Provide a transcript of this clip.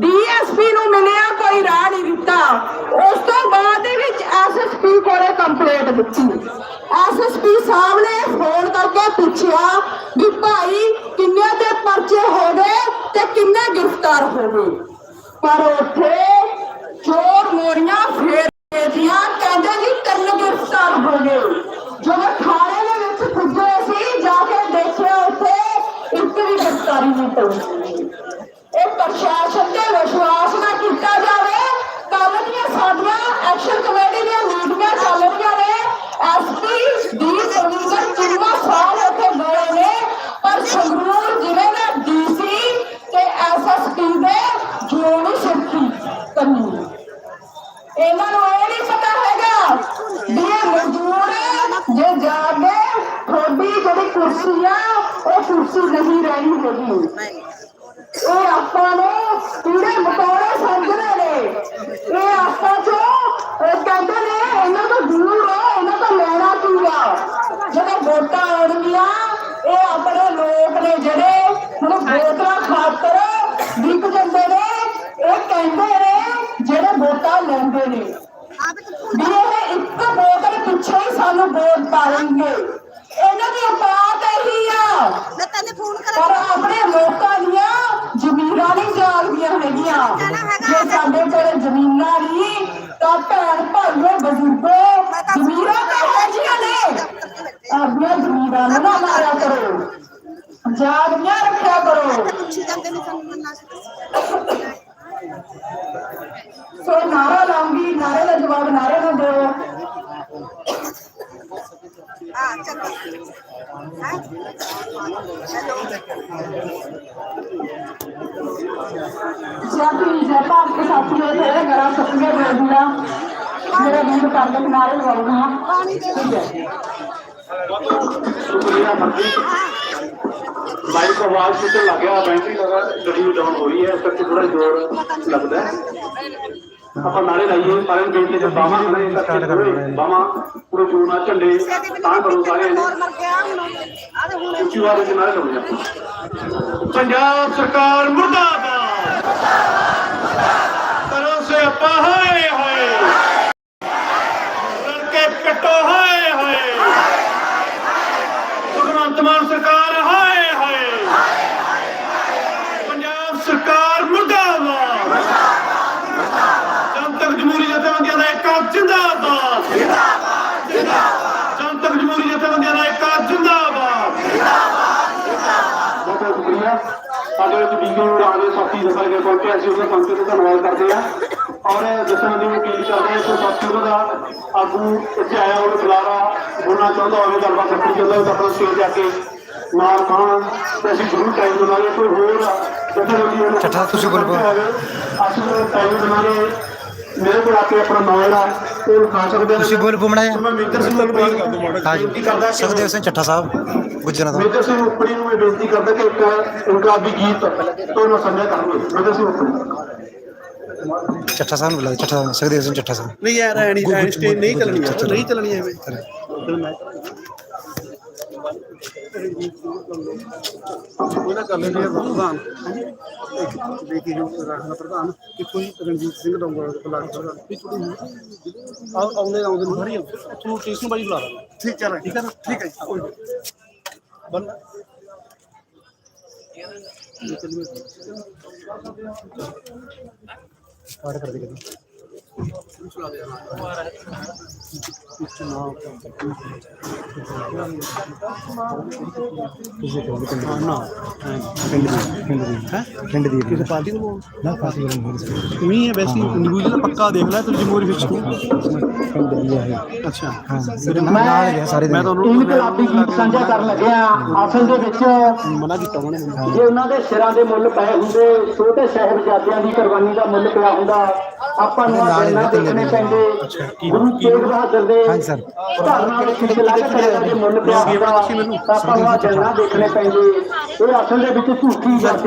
DSP ਨੂੰ ਮਿਲਿਆ, ਕੋਈ ਰਾਹ ਨਹੀਂ ਦਿੱਤਾ। ਉਸ ਤੋਂ ਬਾਅਦ ਦੇ ਵਿੱਚ ਐਸਐਸਪੀ ਕੋਲੇ ਕੰਪਲੇਂਟ ਦਿੱਤੀ। ਐਸਐਸਪੀ ਸਾਹਿਬ ਨੇ ਫੋਨ ਕਰਕੇ ਪੁੱਛਿਆ ਵੀ ਭਾਈ, ਕਿੰਨੇ ਦੇ ਪਰਚੇ ਹੋ ਗਏ ਤੇ ਕਿੰਨੇ ਗ੍ਰਿਫਤਾਰ ਹੋ ਗਏ? ਪਰ ਉੱਥੇ ਚੋਰ ਮੋਰੀਆਂ ਫੇਰ ਦੀਆਂ ਕਹਿੰਦੇ ਜੀ ਤਿੰਨ ਗ੍ਰਿਫਤਾਰ ਹੋ ਗਏ। ਜਦੋਂ ਥਾਣੇ ਦੇ ਵਿੱਚ ਪੁੱਜੇ ਸੀ ਜਾ ਕੇ ਦੇਖਿਆ ਉੱਥੇ ਇੱਕ ਵੀ ਗ੍ਰਿਫਤਾਰੀ ਨਹੀਂ ਪਈ ਇਹ ਪ੍ਰਸ਼ਾਸਨ ਤੇ ਵਿਸ਼ਵਾਸ ਨਾ ਕੀਤਾ ਜਾਵੇ ਕੱਲ ਦੀਆਂ ਸਾਡੀਆਂ ਐਕਸ਼ਨ ਕਮੇਟੀ ਦੀਆਂ ਮੀਟਿੰਗਾਂ ਚੱਲ ਰਹੀਆਂ ਨੇ ਐਸਪੀ ਡੀ ਰਵਿੰਦਰ ਚਿੰਮਾ ਸਾਹਿਬ ਉੱਥੇ ਗਏ ਨੇ ਪਰ ਸੰਗਰੂਰ ਜ਼ਿਲ੍ਹੇ ਦਾ ਡੀਸੀ ਤੇ ਐਸਐਸਪੀ ਦੇ ਜੋੜੀ ਸੁਰਖੀ ਕੰਨੀ ਇਹਨਾਂ ਨੂੰ ਇਹ ਨਹੀਂ ਪਤਾ ਹੈਗਾ ਵੀ ਇਹ ਮਜ਼ਦੂਰ ਜੇ ਜਾਗੇ ਤੁਹਾਡੀ ਜਿਹੜੀ ਉਹ ਕੁਰਸੀ ਨਹੀਂ ਰਹਿਣੀ ਹੈਗੀ ਇਹ ਆਪਾਂ ਨੂੰ ਕੀੜੇ ਮਕੌੜੇ ਸਮਝਦੇ ਨੇ। ਇਹ ਆਪਾਂ ਚੋਂ ਕਹਿੰਦੇ ਨੇ, ਇਹਨਾਂ ਤੋਂ ਦੂਰ ਰਹੋ, ਇਹਨਾਂ ਤੋਂ ਲੈਣਾ ਕੀ ਆ? ਜਦੋਂ ਵੋਟਾਂ ਆਉਣਗੀਆਂ, ਇਹ ਆਪਣੇ ਲੋਕ ਨੇ ਜਿਹੜੇ ਹੁਣ ਵੋਟਾਂ ਖਾਤਰ ਵਿਕ ਜਾਂਦੇ ਨੇ। ਇਹ ਕਹਿੰਦੇ ਨੇ, ਜਿਹੜੇ ਵੋਟਾਂ ਲੈਂਦੇ ਨੇ, ਵੀ ਇਹ ਇੱਕ ਵੋਟਰ ਪਿੱਛੇ ਹੀ ਸਾਨੂੰ ਵੋਟ ਪਾਣਗੇ ਇਹਨਾਂ ਦੀ ਔਕਾਤ ਇਹੀ ਆ ਮੈਂ ਤੈਨੂੰ ਫੋਨ ਪਰ ਕਰਾਂ ਆਪਣੇ ਲੋਕਾਂ ਦੀਆਂ ਜ਼ਮੀਨਾਂ ਨਹੀਂ ਜਾਗਦੀਆਂ ਹੈਗੀਆਂ। ਜੇ ਸਾਡੇ ਕੋਲ ਜ਼ਮੀਨਾਂ ਨਹੀਂ ਤਾਂ ਭੈਣ ਭਾਈਓ ਬਜ਼ੁਰਗੋ ਜ਼ਮੀਨਾਂ ਤਾਂ ਹੈਗੀਆਂ ਨੇ। ਆਪਣੀਆਂ ਜ਼ਮੀਨਾਂ ਨੂੰ ਨਾ ਮਾਰਿਆ ਕਰੋ। ਜਾਗਦੀਆਂ ਰੱਖਿਆ ਕਰੋ ਪੁੱਛੀ ਜਾਂਦੇ ਨੇ ਸਾਨੂੰ ਮੰਨਾ ਸੀ ਸੋ ਨਾਰਾ ਲਾਉਂਗੀ ਨਾਰੇ ਦਾ ਜਵਾਬ ਨਾਰੇ ਨਾਲ ਦਿਓ ਹਾਂ ਚਲੋ ਹਾਂ ਸਾਥੀ ਜੇ ਭਾਰਤ ਕੇ ਸਾਥੀਓ ਤੇ ਗਰਾ ਸਤਿਗੇ ਬੋਲੂਗਾ ਮੇਰੇ ਵੀਰ ਕਰ ਦੇ ਨਾਰੇ ਲਵਾਉਣਾ ਪਾਣੀ ਦੇ ਠੀਕ ਹੈ ਸ਼ੁਕਰੀਆ ਮਨਦੀਪ ਮਾਈਕ ਆਵਾਜ਼ ਕਿਤੇ ਲੱਗ ਗਿਆ ਬੈਟਰੀ ਲਗਾ ਗੱਡੀ ਡਾਊਨ ਹੋ ਰਹੀ ਆਪਾਂ ਨਾਰੇ ਲਾਈਏ ਸਾਰਿਆਂ ਨੂੰ ਬੇਨਤੀ ਹੈ ਬਾਵਾ ਨਾਰੇ ਕਰਕੇ ਬਾਵਾ ਪੂਰੇ ਚੂਨਾ ਝੰਡੇ ਤਾਂ ਕਰੋ ਸਾਰੇ। ਹੋਰ ਮਰ ਗਿਆ ਹੁਣ ਆਦੇ ਹੁਣ ਉੱਚੀ ਆਵਾਜ਼ ਨਾਰੇ ਲਾਓ ਜੀ ਪੰਜਾਬ ਸਰਕਾਰ ਮੁਰਦਾਬਾਦ। ਕਰੋ ਸੇ ਆਪਾ ਹਾਏ ਹਾਏ। ਰਲ ਕੇ ਪਿੱਟੋ ਹਾਏ ਹਾਏ। ਭਗਵੰਤ ਮਾਨ ਸਰਕਾਰ ਹਾਏ ਹਾਏ ਪੰਜਾਬ ਸਰਕਾਰ ਮੁਰਦਾਬਾਦ ਜਨਤਕ ਜਮਹੂਰੀ ਜਥੇਬੰਦੀਆਂ ਦਾ ਇੱਕ ਜਿੰਦਾਬਾਦ ਜਿੰਦਾਬਾਦ। ਜਿੰਦਾਬਾਦ ਜਨਤਕ ਜਮਹੂਰੀ ਜਥੇਬੰਦੀਆਂ ਦਾ ਇੱਕ ਜਿੰਦਾਬਾਦ। ਬਹੁਤ ਬਹੁਤ ਸ਼ੁਕਰੀਆ। ਸਾਡੇ ਵਿੱਚ ਵੀਡੀਓ ਰਾਜੇ ਸਾਥੀ ਦਫਾ ਕੇ ਪਹੁੰਚੇ ਅਸੀਂ ਉਹਦਾ ਪਹੁੰਚੇ ਤੇ ਧੰਨਵਾਦ ਕਰਦੇ ਹਾਂ। ਔਰ ਜਥੇਬੰਦੀ ਨੂੰ ਅਪੀਲ ਕਰਦੇ ਹਾਂ ਕਿ ਸਾਥੀ ਉਹਦਾ ਆਗੂ ਇੱਥੇ ਆਇਆ ਹੋਵੇ ਬੁਲਾਰਾ ਬੋਲਣਾ ਚਾਹੁੰਦਾ ਹੋਵੇ ਗੱਲਬਾਤ ਕਰਨੀ ਚਾਹੁੰਦਾ ਹੋਵੇ ਤਾਂ ਆਪਣਾ ਸਟੇਜ ਜਾ ਕੇ ਨਾਲ ਖਾਣ। ਤੇ ਅਸੀਂ ਜ਼ਰੂਰ ਟਾਈਮ ਬਣਾਵਾਂਗੇ ਕੋਈ ਹੋਰ ਜਥੇਬੰਦੀ ਉਹਨੂੰ ਚੱਠਾ ਤੁਸੀਂ ਬੋਲ। ਅਸੀਂ ਟਾਈਮ ਬਣਾਵਾਂਗੇ ਮੇਰੇ ਕੋਲ ਆ ਕੇ ਆਪਣਾ ਨਾਮ ਜਿਹੜਾ ਉਹ ਲਿਖਾ ਸਕਦੇ ਤੁਸੀਂ ਬੋਲ। ਮੈਂ ਮੇਜਰ ਸਿੰਘ ਨੂੰ ਕਰਦਾ ਸੁਖਦੇਵ ਸਿੰਘ ਚੱਠਾ ਸਾਹਿਬ ਗੁਜਰਾਂ ਤੋਂ। ਮੇਜਰ ਸਿੰਘ ਉਪਰੀ ਨੂੰ ਮੈਂ ਬੇਨਤੀ ਕਰਦਾ ਕਿ ਇੱਕ ਇਨਕਲਾਬੀ ਗੀਤ ਤੋਂ ਨਾ ਸਮਝਿਆ ਕਰਨਗੇ ਮੇਜਰ ਸਿੰਘ ਉਪਰੀ। ਚੱਠਾ ਸਾਹਿਬ ਨੂੰ ਬੁਲਾਓ ਚੱਠਾ ਸਾਹਿਬ, ਸੁਖਦੇਵ ਸਿੰਘ ਚੱਠਾ ਸਾਹਿਬ। ਨਹੀਂ ਯਾਰ ਐ ਨਹੀਂ ਐ ਸਟੇਜ ਨਹੀਂ ਚੱਲਣੀ ਨਹੀਂ ਚੱਲਣੀ ਐਵੇਂ। ਉਹ ਨਾ ਕਰ ਲੈਂਦੇ ਆ ਪ੍ਰਧਾਨ। ਇੱਕ ਦੇਖੀ ਜੋ ਰੱਖਣਾ ਪ੍ਰਧਾਨ। ਕਿ ਕੋਈ ਰਣਜੀਤ ਸਿੰਘ ਡੋਂਗਰ ਬਲਾਕ ਪ੍ਰਧਾਨ ਵੀ ਥੋੜੀ ਆਉ ਆਉਂਦੇ ਆਉਂਦੇ ਨੂੰ ਹਰੀ ਤੂੰ ਟੀਸ ਨੂੰ ਬਾਈ ਬੁਲਾ ਲਾ ਠੀਕ ਹੈ ਠੀਕ ਹੈ ਨਾ? ਠੀਕ ਹੈ ਜੀ, ਕੋਈ ਨੀ। ਬੰਦ ਪਾੜ ਕਰ ਦੇ ਕਦੀ ਕਿਸੇ ਤੋਂ ਵੀ ਪਿੰਡ ਨਾ ਪਿੰਡ ਦੀ ਪਿੰਡ ਦੀ ਹੈ ਪਿੰਡ ਦੀ ਕਿਸੇ ਪਾਰਟੀ ਨੂੰ ਬੋਲ ਨਾ ਪਾਰਟੀ ਵਾਲੀ ਨਹੀਂ ਸੀ ਤੂੰ ਹੀ ਹੈ ਵੈਸੇ ਇੰਡੀਵਿਜੂਅਲ ਪੱਕਾ ਦੇਖ ਲੈ ਤੂੰ ਜਮਹੂਰੀ ਵਿੱਚ ਤੂੰ ਪਿੰਡ ਦੀ ਹੈ ਅੱਛਾ ਹਾਂ ਮੇਰੇ ਨਾਲ ਨਾਲ ਗਿਆ ਸਾਰੇ ਮੈਂ ਦੇ ਤੁਹਾਨੂੰ ਇਨਕਲਾਬੀ ਗੀਤ ਸਾਂਝਾ ਕਰਨ ਲੱਗਿਆ ਅਸਲ ਦੇ ਵਿੱਚ ਮਨਾ ਕੀਤਾ ਉਹਨੇ ਮੈਨੂੰ ਜੇ ਉਹਨਾਂ ਦੇ ਸਿਰਾਂ ਦੇ ਮੁੱਲ ਪਏ ਹੁੰਦੇ ਛੋਟੇ ਸਾਹਿਬਜ਼ਾਦਿਆਂ ਦੀ ਕੁਰਬਾਨੀ ਦਾ ਮੁੱਲ ਪਿਆ ਹੁੰਦਾ ਆਪਾਂ ਨੂੰ ਨਾਲ ਹੀ ਦੇਖਣੇ ਦਿਨ। ਪੈਂਦੇ ਗੁਰੂ ਤੇਗ ਬਹਾਦਰ ਦੇ ਹਾਂਜੀ ਸਰ। ਧਰਨਾ ਵਿੱਚ ਲੱਖ ਕਰੋੜਾਂ ਦੇ ਮੁੱਲ ਪਿਆ। ਹੁੰਦਾ ਆਹ ਦਿਨ ਨਾ ਦੇਖਣੇ ਪੈਂਦੇ। ਇਹ ਅਸਲ ਦੇ ਵਿੱਚ ਝੂਠੀ ਜਾਂਦੀ